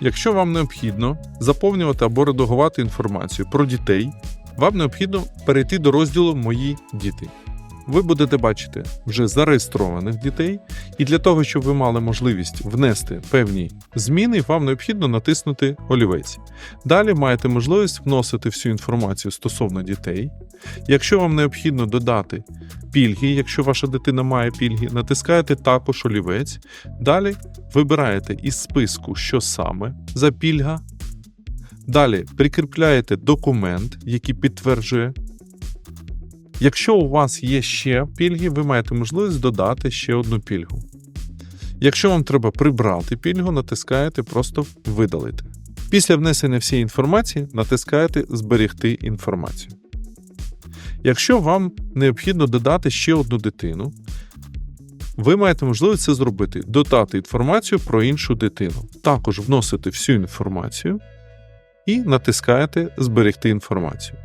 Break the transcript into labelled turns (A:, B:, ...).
A: Якщо вам необхідно заповнювати або редагувати інформацію про дітей, вам необхідно перейти до розділу Мої діти. Ви будете бачити вже зареєстрованих дітей, і для того, щоб ви мали можливість внести певні зміни, вам необхідно натиснути олівець. Далі маєте можливість вносити всю інформацію стосовно дітей. Якщо вам необхідно додати пільги, якщо ваша дитина має пільги, натискаєте також олівець. Далі вибираєте із списку, що саме за пільга. Далі прикріпляєте документ, який підтверджує. Якщо у вас є ще пільги, ви маєте можливість додати ще одну пільгу. Якщо вам треба прибрати пільгу, натискаєте просто видалити. Після внесення всієї інформації натискаєте Зберегти інформацію. Якщо вам необхідно додати ще одну дитину, ви маєте можливість це зробити: додати інформацію про іншу дитину. Також вносите всю інформацію і натискаєте Зберегти інформацію.